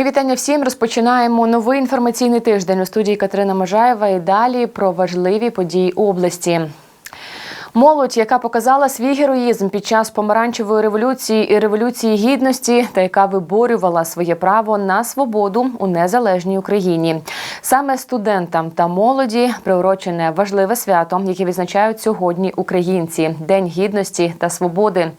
Ми вітання всім. Розпочинаємо новий інформаційний тиждень у студії Катерина Можаєва. І далі про важливі події області. Молодь, яка показала свій героїзм під час помаранчевої революції і революції гідності, та яка виборювала своє право на свободу у незалежній Україні. Саме студентам та молоді приурочене важливе свято, яке відзначають сьогодні українці День гідності та свободи.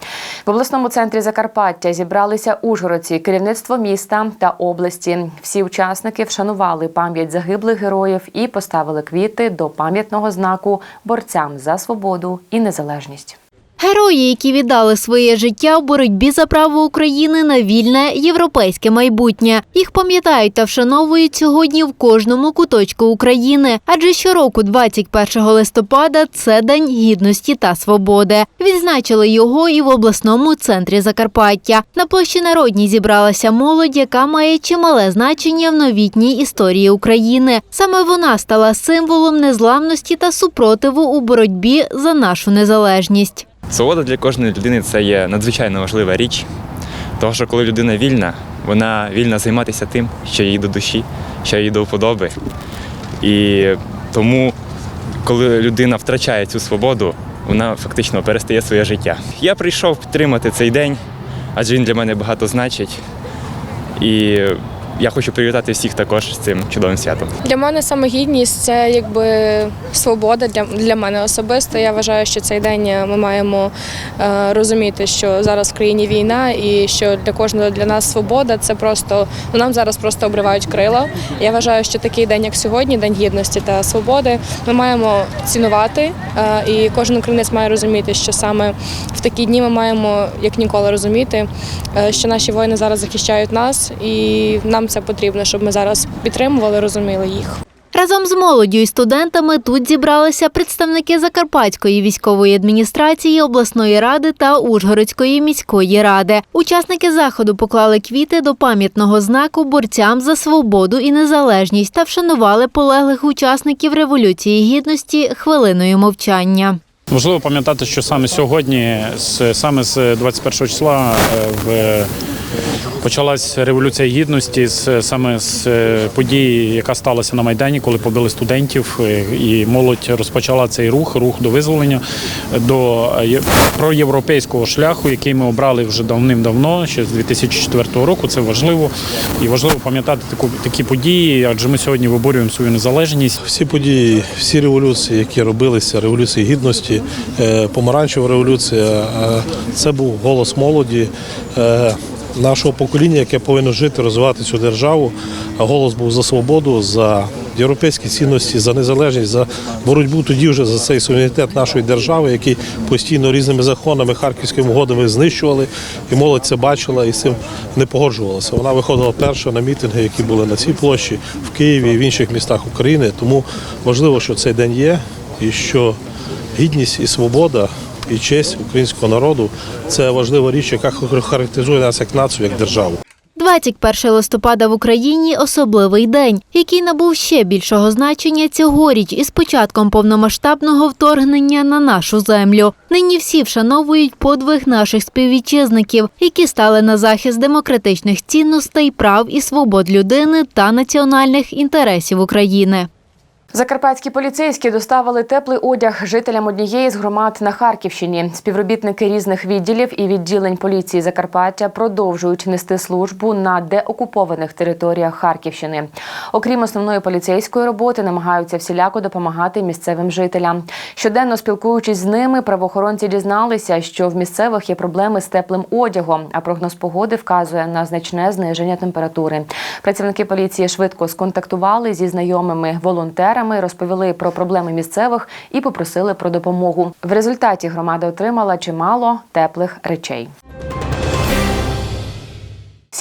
В обласному центрі Закарпаття зібралися ужгородці, керівництво міста та області. Всі учасники вшанували пам'ять загиблих героїв і поставили квіти до пам'ятного знаку борцям за свободу і незалежність. Герої, які віддали своє життя в боротьбі за право України на вільне європейське майбутнє. Їх пам'ятають та вшановують сьогодні в кожному куточку України. Адже щороку, 21 листопада, це День гідності та свободи. Відзначили його і в обласному центрі Закарпаття. На площі Народній зібралася молодь, яка має чимале значення в новітній історії України. Саме вона стала символом незламності та супротиву у боротьбі за нашу незалежність. Свобода для кожної людини це є надзвичайно важлива річ. Тому що коли людина вільна, вона вільна займатися тим, що їй до душі, що їй до вподоби. І тому, коли людина втрачає цю свободу, вона фактично перестає своє життя. Я прийшов підтримати цей день, адже він для мене багато значить. І я хочу привітати всіх також з цим чудовим святом. Для мене саме гідність це якби свобода для, для мене особисто. Я вважаю, що цей день ми маємо е, розуміти, що зараз в країні війна, і що для кожного для нас свобода це просто ну, нам зараз просто обривають крила. Я вважаю, що такий день, як сьогодні, день гідності та свободи, ми маємо цінувати. Е, і кожен українець має розуміти, що саме в такі дні ми маємо як ніколи розуміти, е, що наші воїни зараз захищають нас, і нам це потрібно, щоб ми зараз підтримували, розуміли їх. Разом з молоддю і студентами тут зібралися представники Закарпатської військової адміністрації, обласної ради та Ужгородської міської ради. Учасники заходу поклали квіти до пам'ятного знаку борцям за свободу і незалежність та вшанували полеглих учасників революції гідності хвилиною мовчання. Важливо пам'ятати, що саме сьогодні, саме з 21 числа, е, в почалась революція гідності з саме з е, події, яка сталася на майдані, коли побили студентів, е, і молодь розпочала цей рух, рух до визволення, до е, проєвропейського шляху, який ми обрали вже давним-давно, ще з 2004 року. Це важливо і важливо пам'ятати таку такі події, адже ми сьогодні виборюємо свою незалежність. Всі події, всі революції, які робилися, революції гідності, помаранчева революція, це був голос молоді. Нашого покоління, яке повинно жити, розвивати цю державу, голос був за свободу, за європейські цінності, за незалежність, за боротьбу тоді вже за цей суверенітет нашої держави, який постійно різними законами, харківськими угодами знищували, і молодь це бачила і з цим не погоджувалася. Вона виходила перша на мітинги, які були на цій площі в Києві і в інших містах України. Тому важливо, що цей день є, і що гідність і свобода. І честь українського народу це важлива річ, яка характеризує нас як націю, як державу. 21 листопада в Україні особливий день, який набув ще більшого значення цьогоріч із початком повномасштабного вторгнення на нашу землю. Нині всі вшановують подвиг наших співвітчизників, які стали на захист демократичних цінностей, прав і свобод людини та національних інтересів України. Закарпатські поліцейські доставили теплий одяг жителям однієї з громад на Харківщині. Співробітники різних відділів і відділень поліції Закарпаття продовжують нести службу на деокупованих територіях Харківщини. Окрім основної поліцейської роботи, намагаються всіляко допомагати місцевим жителям. Щоденно спілкуючись з ними, правоохоронці дізналися, що в місцевих є проблеми з теплим одягом, а прогноз погоди вказує на значне зниження температури. Працівники поліції швидко сконтактували зі знайомими волонтерами, розповіли про проблеми місцевих і попросили про допомогу. В результаті громада отримала чимало теплих речей.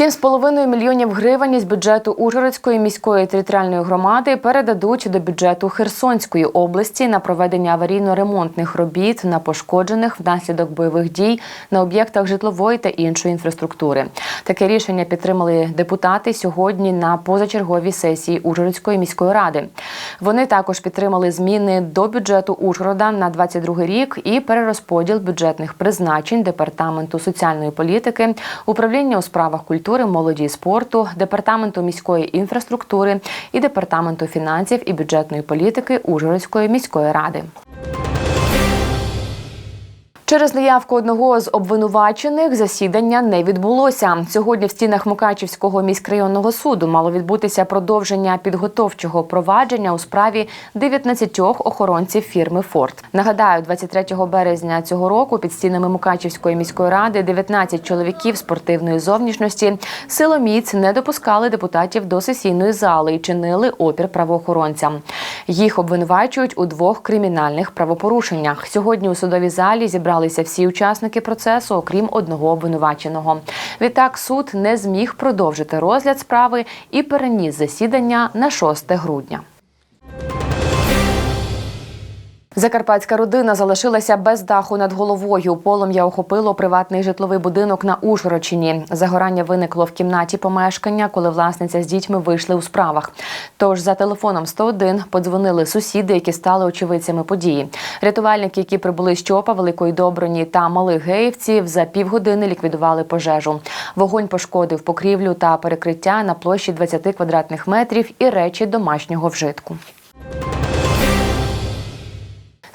7,5 мільйонів гривень із бюджету Ужгородської міської територіальної громади передадуть до бюджету Херсонської області на проведення аварійно-ремонтних робіт на пошкоджених внаслідок бойових дій на об'єктах житлової та іншої інфраструктури. Таке рішення підтримали депутати сьогодні на позачерговій сесії Ужгородської міської ради. Вони також підтримали зміни до бюджету Ужгорода на 22 рік і перерозподіл бюджетних призначень департаменту соціальної політики, управління у справах культури культури, молоді і спорту, департаменту міської інфраструктури і департаменту фінансів і бюджетної політики Ужгородської міської ради. Через неявку одного з обвинувачених засідання не відбулося. Сьогодні в стінах Мукачівського міськрайонного суду мало відбутися продовження підготовчого провадження у справі 19 охоронців фірми Форд. Нагадаю, 23 березня цього року під стінами Мукачівської міської ради 19 чоловіків спортивної зовнішності силоміць не допускали депутатів до сесійної зали і чинили опір правоохоронцям. Їх обвинувачують у двох кримінальних правопорушеннях. Сьогодні у судовій залі зібралися всі учасники процесу, окрім одного обвинуваченого. Відтак суд не зміг продовжити розгляд справи і переніс засідання на 6 грудня. Закарпатська родина залишилася без даху над головою. Полум'я охопило приватний житловий будинок на Ужгородщині. Загорання виникло в кімнаті помешкання, коли власниця з дітьми вийшли у справах. Тож за телефоном 101 подзвонили сусіди, які стали очевидцями події. Рятувальники, які прибули з Чопа, Великої Доброні та Малих Геївців, за півгодини ліквідували пожежу. Вогонь пошкодив покрівлю та перекриття на площі 20 квадратних метрів і речі домашнього вжитку.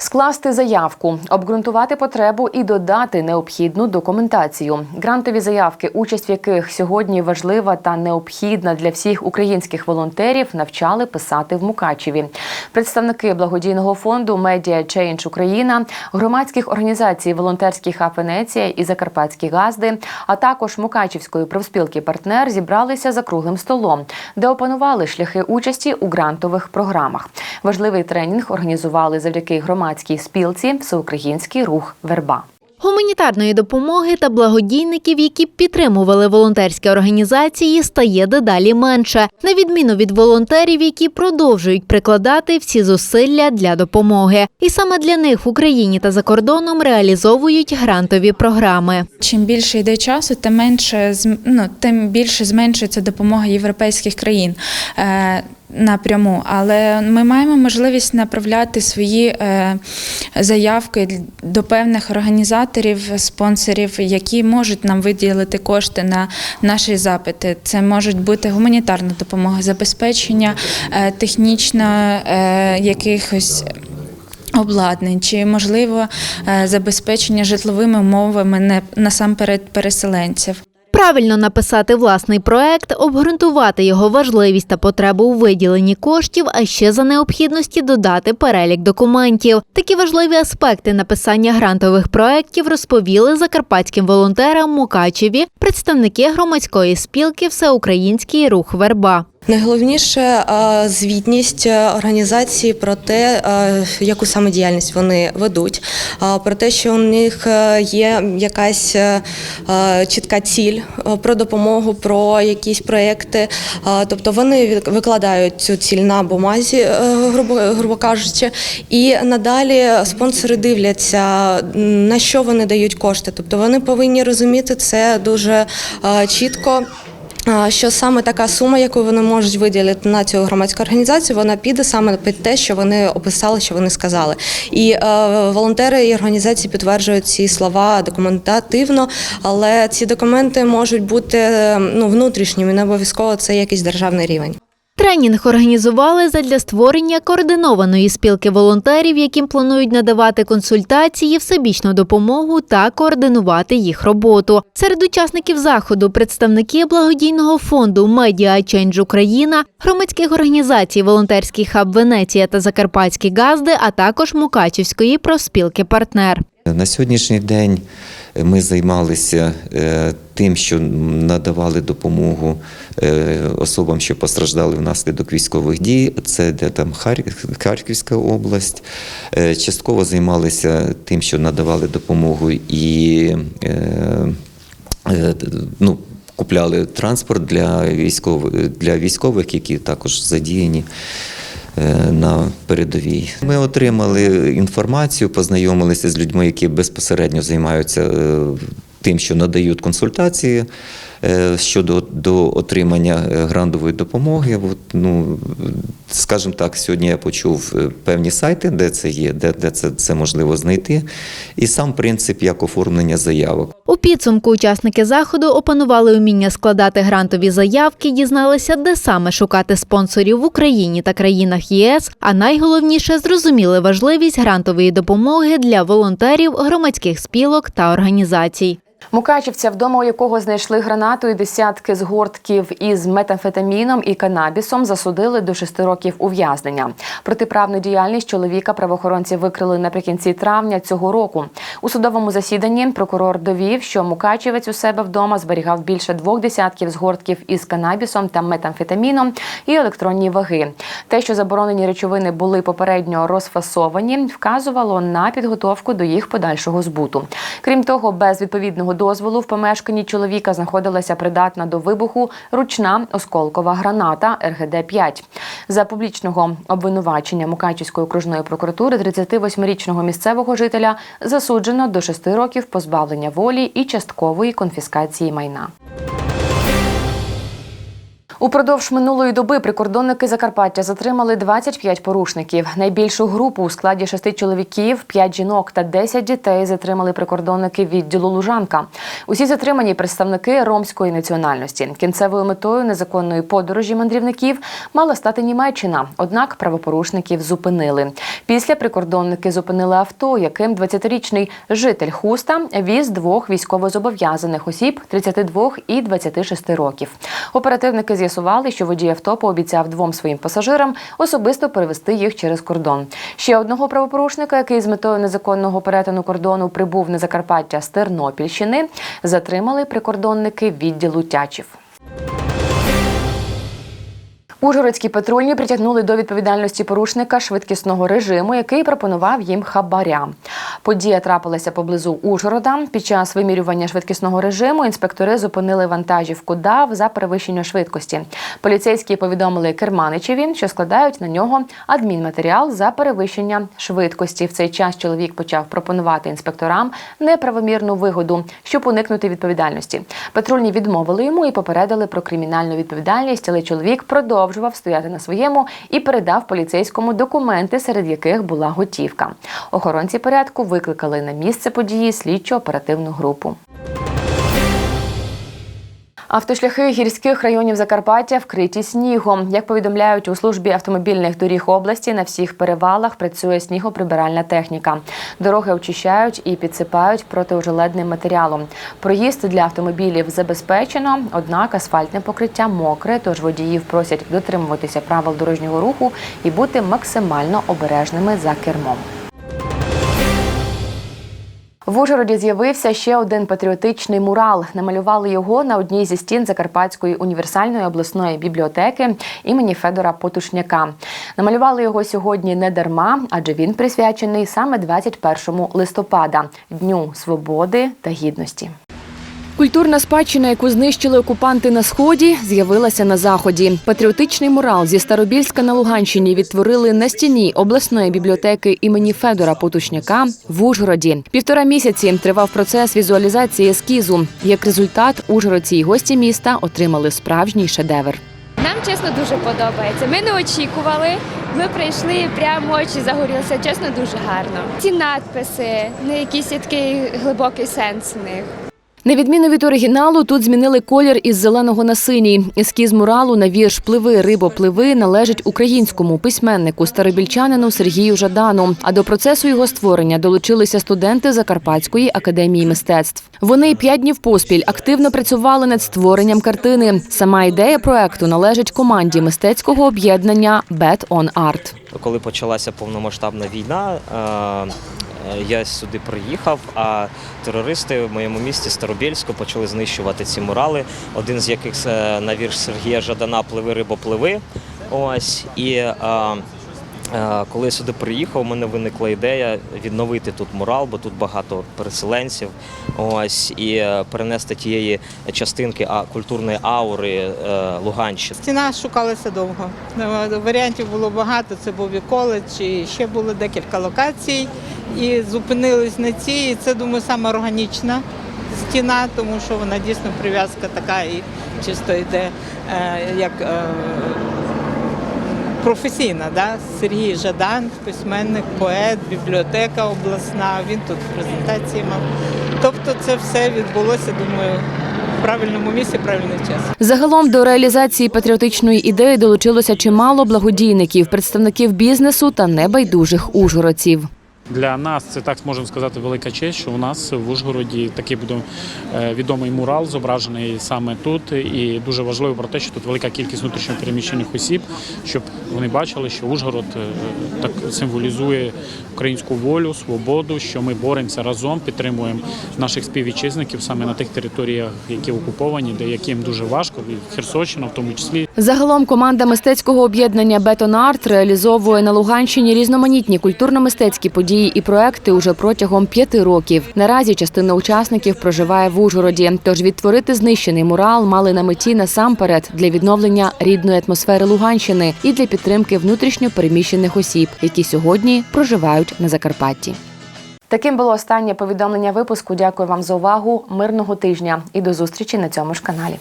Скласти заявку, обґрунтувати потребу і додати необхідну документацію. Грантові заявки, участь в яких сьогодні важлива та необхідна для всіх українських волонтерів, навчали писати в Мукачеві. Представники благодійного фонду Media Change Україна, громадських організацій Волонтерський хаб Венеція і Закарпатські газди, а також Мукачівської профспілки партнер зібралися за круглим столом, де опанували шляхи участі у грантових програмах. Важливий тренінг організували завдяки громадській спілці Всеукраїнський рух Верба. Гуманітарної допомоги та благодійників, які підтримували волонтерські організації, стає дедалі менше, на відміну від волонтерів, які продовжують прикладати всі зусилля для допомоги. І саме для них в Україні та за кордоном реалізовують грантові програми. Чим більше йде часу, тим менше ну, тим більше зменшується допомога європейських країн. Е, Напряму, але ми маємо можливість направляти свої е, заявки до певних організаторів, спонсорів, які можуть нам виділити кошти на наші запити. Це можуть бути гуманітарна допомога, забезпечення е, технічно е, якихось обладнань, чи можливо е, забезпечення житловими умовами насамперед переселенців. Правильно написати власний проект, обґрунтувати його важливість та потребу у виділенні коштів, а ще за необхідності додати перелік документів. Такі важливі аспекти написання грантових проєктів розповіли закарпатським волонтерам Мукачеві представники громадської спілки Всеукраїнський рух Верба. Найголовніше звітність е, організації про те, е, яку саме діяльність вони ведуть, про те, що у них е, є якась чітка ціль про допомогу, про якісь проекти. Тобто вони викладають цю ціль на бумазі, грубо, грубо кажучи, і надалі спонсори дивляться, на що вони дають кошти. Тобто вони повинні розуміти це дуже чітко. Що саме така сума, яку вони можуть виділити на цю громадську організацію, вона піде саме під те, що вони описали, що вони сказали. І е, волонтери і організації підтверджують ці слова документативно, але ці документи можуть бути е, ну внутрішніми, не обов'язково це якийсь державний рівень. Тренінг організували задля створення координованої спілки волонтерів, яким планують надавати консультації, всебічну допомогу та координувати їх роботу. Серед учасників заходу представники благодійного фонду Media Change Україна, громадських організацій Волонтерський хаб Венеція та Закарпатські газди, а також Мукачівської профспілки партнер. На сьогоднішній день ми займалися е, тим, що надавали допомогу е, особам, що постраждали внаслідок військових дій. Це де там Харківська область. Е, Частково займалися тим, що надавали допомогу і ну, купляли транспорт для військових, для військових, які також задіяні на передовій. Ми отримали інформацію, познайомилися з людьми, які безпосередньо займаються е, тим, що надають консультації Е, Щодо до отримання е, грантової допомоги, от, ну, скажімо так, сьогодні я почув е, певні сайти, де це є, де, де це, це можливо знайти, і сам принцип як оформлення заявок. У підсумку учасники заходу опанували уміння складати грантові заявки, дізналися, де саме шукати спонсорів в Україні та країнах ЄС. А найголовніше зрозуміли важливість грантової допомоги для волонтерів, громадських спілок та організацій. Мукачівця, вдома у якого знайшли гранату і десятки згортків із метамфетаміном і канабісом, засудили до шести років ув'язнення. Протиправну діяльність чоловіка правоохоронці викрили наприкінці травня цього року. У судовому засіданні прокурор довів, що Мукачівець у себе вдома зберігав більше двох десятків згортків із канабісом та метамфетаміном і електронні ваги. Те, що заборонені речовини були попередньо розфасовані, вказувало на підготовку до їх подальшого збуту. Крім того, без відповідного дозволу в помешканні чоловіка знаходилася придатна до вибуху ручна осколкова граната РГД-5. За публічного обвинувачення Мукачівської окружної прокуратури 38-річного місцевого жителя засуджено до 6 років позбавлення волі і часткової конфіскації майна. Упродовж минулої доби прикордонники Закарпаття затримали 25 порушників. Найбільшу групу у складі шести чоловіків, п'ять жінок та 10 дітей затримали прикордонники відділу Лужанка. Усі затримані представники ромської національності. Кінцевою метою незаконної подорожі мандрівників мала стати Німеччина. Однак правопорушників зупинили. Після прикордонники зупинили авто, яким 20-річний житель Хуста віз двох військовозобов'язаних осіб 32 і 26 років. Оперативники з'ясували, що водій авто пообіцяв двом своїм пасажирам особисто перевести їх через кордон. Ще одного правопорушника, який з метою незаконного перетину кордону прибув на Закарпаття з Тернопільщини, затримали прикордонники відділу Тячів. Ужгородські патрульні притягнули до відповідальності порушника швидкісного режиму, який пропонував їм хабаря. Подія трапилася поблизу Ужгорода. Під час вимірювання швидкісного режиму інспектори зупинили вантажівку ДАВ за перевищення швидкості. Поліцейські повідомили Керманичеві, що складають на нього адмінматеріал за перевищення швидкості. В цей час чоловік почав пропонувати інспекторам неправомірну вигоду, щоб уникнути відповідальності. Патрульні відмовили йому і попередили про кримінальну відповідальність, але чоловік продовжував стояти на своєму і передав поліцейському документи, серед яких була готівка. Охоронці порядку викликали на місце події слідчо-оперативну групу. Автошляхи гірських районів Закарпаття вкриті снігом. Як повідомляють у службі автомобільних доріг області, на всіх перевалах працює снігоприбиральна техніка. Дороги очищають і підсипають протиожеледним матеріалом. Проїзд для автомобілів забезпечено, однак асфальтне покриття мокре, тож водіїв просять дотримуватися правил дорожнього руху і бути максимально обережними за кермом. В Ужгороді з'явився ще один патріотичний мурал. Намалювали його на одній зі стін Закарпатської універсальної обласної бібліотеки імені Федора Потушняка. Намалювали його сьогодні не дарма, адже він присвячений саме 21 листопада Дню свободи та гідності. Культурна спадщина, яку знищили окупанти на сході, з'явилася на заході. Патріотичний мурал зі Старобільська на Луганщині відтворили на стіні обласної бібліотеки імені Федора Потушняка в Ужгороді. Півтора місяці тривав процес візуалізації ескізу. Як результат, ужгородці й гості міста отримали справжній шедевр. Нам чесно дуже подобається. Ми не очікували. Ми прийшли, прямо очі загорілися. Чесно, дуже гарно. Ці надписи, не якийсь такий глибокий сенс в них. На відміну від оригіналу, тут змінили колір із зеленого на синій. Ескіз муралу на вірш Пливи, рибо, пливи належить українському письменнику старобільчанину Сергію Жадану. А до процесу його створення долучилися студенти Закарпатської академії мистецтв. Вони п'ять днів поспіль активно працювали над створенням картини. Сама ідея проекту належить команді мистецького об'єднання Bet on Art. коли почалася повномасштабна війна, е, я сюди приїхав, а терористи в моєму місті Старобільську почали знищувати ці мурали, один з яких е, на вірш Сергія Жадана Пливи рибо пливи. Ось і е, е, коли я сюди приїхав, у мене виникла ідея відновити тут мурал, бо тут багато переселенців. Ось і е, перенести тієї частинки а, культурної аури е, Луганщини. Стіна шукалася довго. Е, Варіантів було багато. Це був і коледж, і ще було декілька локацій. І зупинились на цій. І це, думаю, саме органічна стіна, тому що вона дійсно прив'язка така і чисто йде е, як е, професійна. Да? Сергій Жадан, письменник, поет, бібліотека обласна. Він тут презентації мав. Тобто це все відбулося, думаю, в правильному місці, правильний час. Загалом до реалізації патріотичної ідеї долучилося чимало благодійників, представників бізнесу та небайдужих ужгородців. Для нас це так можемо сказати велика честь, що у нас в Ужгороді такий буде е, відомий мурал зображений саме тут. І дуже важливо про те, що тут велика кількість внутрішньопереміщених осіб, щоб вони бачили, що Ужгород е, так символізує українську волю, свободу, що ми боремося разом, підтримуємо наших співвітчизників саме на тих територіях, які окуповані, де яким дуже важко, і Херсонщина в тому числі. Загалом команда мистецького об'єднання Бетон Арт реалізовує на Луганщині різноманітні культурно-мистецькі події і проекти уже протягом п'яти років. Наразі частина учасників проживає в Ужгороді. Тож відтворити знищений мурал мали на меті насамперед для відновлення рідної атмосфери Луганщини і для підтримки внутрішньо переміщених осіб, які сьогодні проживають на Закарпатті. Таким було останнє повідомлення випуску. Дякую вам за увагу. Мирного тижня і до зустрічі на цьому ж каналі.